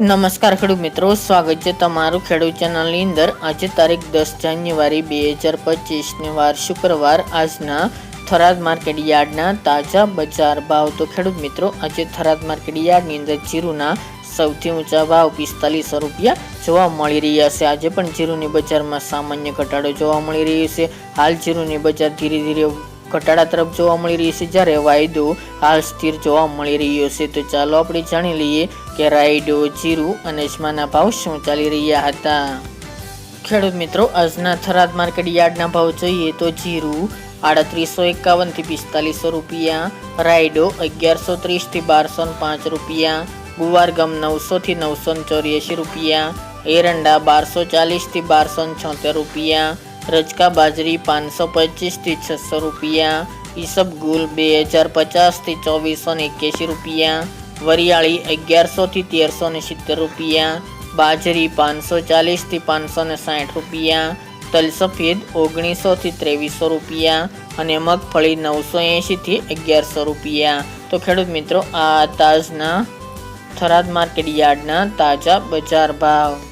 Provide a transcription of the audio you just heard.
નમસ્કાર ખેડૂત મિત્રો, સ્વાગત છે તમારું ખેડૂત ચેનલની અંદર. આજે તારીખ દસ જાન્યુઆરી બે હજાર પચીસની વાર શુક્રવાર. આજના થરાદ માર્કેટ યાર્ડના તાજા બજાર ભાવ. તો ખેડૂત મિત્રો, આજે થરાદ માર્કેટ યાર્ડની અંદર જીરુના સૌથી ઊંચા ભાવ પિસ્તાલીસો રૂપિયા જોવા મળી રહ્યા છે. આજે પણ જીરુની બજારમાં સામાન્ય ઘટાડો જોવા મળી રહ્યો છે. હાલ જીરુની બજાર ધીરે ધીરે ઘટાડા તરફ જોવા મળી રહી છે. જ્યારે વાયદો હાલ સ્થિર જોવા મળી રહ્યો છે, તો ચાલો આપણે જાણી લઈએ કે રાયડો જીરું અને અજમાના ભાવ શું ચાલી રહ્યા હતા. ખેડૂત મિત્રો, આજના થરાદ માર્કેટ યાર્ડના ભાવ જોઈએ તો જીરું આડત્રીસો એકાવનથી પિસ્તાલીસો રૂપિયા, રાયડો અગિયારસો ત્રીસથી બારસો પાંચ રૂપિયા ગુવારગમ નવસોથી નવસો ચોર્યાસી રૂપિયા, એરંડા બારસો ચાલીસથી બારસો છોતેર રૂપિયા રજકા બાજરી પાંચસો પચીસથી છસો રૂપિયા ઈસબગુલ બે હજાર પચાસથી ચોવીસો ને એક્યાસી રૂપિયા, વરિયાળી અગિયારસોથી તેરસો ને સિત્તેર રૂપિયા, બાજરી પાંચસો ચાલીસથી પાંચસો ને સાઠ રૂપિયા તલ સફેદ ઓગણીસોથી ત્રેવીસો રૂપિયા અને મગફળી નવસો એંશીથી અગિયારસો રૂપિયા. તો ખેડૂત મિત્રો, આ તાજના થરાદ માર્કેટ યાર્ડના તાજા બજાર ભાવ.